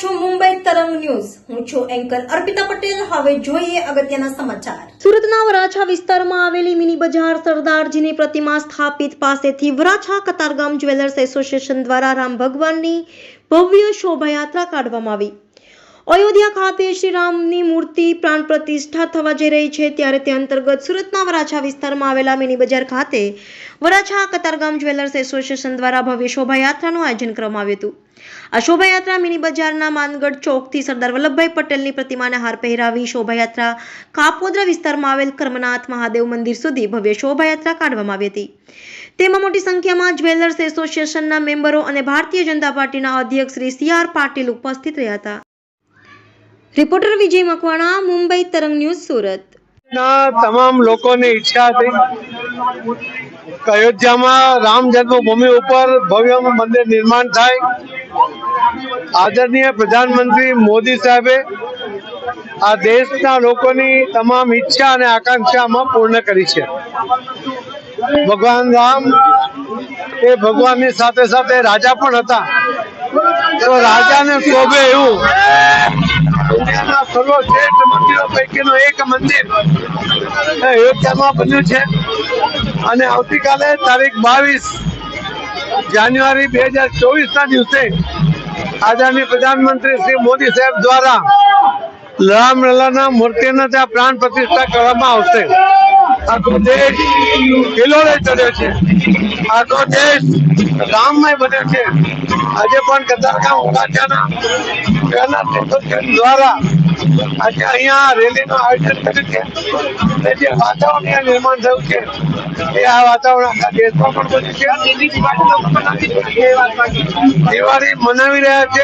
છો મુંબઈ તરંગ ન્યૂઝ. હું છું એન્કર અર્પિતા પટેલ. હવે જોઈએ અગત્યના સમાચાર. સુરતના વરાછા વિસ્તારમાં આવેલી મિની બજાર સરદારજીની પ્રતિમા સ્થાપિત પાસેથી વરાછા કતારગામ જ્વેલર્સ એસોસિએશન દ્વારા રામ ભગવાનની ભવ્ય શોભાયાત્રા કાઢવામાં આવી. અયોધ્યા ખાતે શ્રી રામની મૂર્તિ પ્રાણ પ્રતિષ્ઠા થવા જઈ રહી છે. ત્યારે તે અંતર્ગત સુરતના વરાછા વિસ્તારમાં આવેલા મિની બજાર ખાતે વરાછા કતારગામ જ્વેલર્સ એસોસિએશન દ્વારા ભવ્ય શોભાયાત્રાનું આયોજન કરવામાં આવ્યું હતું. આ શોભાયાત્રા મિની બજારના માનગઢ ચોકથી સરદાર વલ્લભભાઈ પટેલની પ્રતિમાને હાર પહેરાવી શોભાયાત્રા કાપોદ્રા વિસ્તારમાં આવેલ કર્મનાથ મહાદેવ મંદિર સુધી ભવ્ય શોભાયાત્રા કાઢવામાં આવી હતી. તેમાં મોટી સંખ્યામાં જ્વેલર્સ એસોસિએશનના મેમ્બરો અને ભારતીય જનતા પાર્ટીના અધ્યક્ષ શ્રી સી આર પાટીલ ઉપસ્થિત રહ્યા હતા. રિપોર્ટર વિજય મકવાણા, મુંબઈ તરંગ ન્યૂઝ, સુરત. ના, તમામ લોકોની ઈચ્છા હતી. અયોધ્યામાં રામ જન્મભૂમિ ઉપર ભવ્ય મંદિર નિર્માણ થાય. આદરણીય પ્રધાનમંત્રી મોદી સાહેબે આ દેશના લોકોની તમામ ઈચ્છા અને આકાંક્ષામાં પૂર્ણ કરી છે. ભગવાન રામ એ ભગવાનની સાથે સાથે રાજા પણ હતા. તો રાજાને શોભે એવું સર્વશ્રેષ્ઠ મંદિરો પૈકીનું એક મંદિર. અયોધ્યામાં બન્યું છે? અને આવતીકાલે તારીખ બાવીસ જાન્યુઆરી બે હજાર ચોવીસ ના દિવસે આદરણીય પ્રધાનમંત્રી શ્રી મોદી સાહેબ દ્વારા રામલલાના મૂર્તિને ત્યાં પ્રાણ પ્રતિષ્ઠા કરવામાં આવશે. આખો દેશ ખીલોડે ચડ્યો છે. આખો દેશ રામમય બન્યો છે. આજે પણ કતારગામ ઉગાચાના દ્વારા. આજે અહીંયા રેલીનું આયોજન કર્યું છે. અને જે વાતાવરણ નિર્માણ થયું છે, એ આ વાતાવરણ આખા દેશમાં પણ બન્યું છે. દિવાળી મનાવી રહ્યા છે.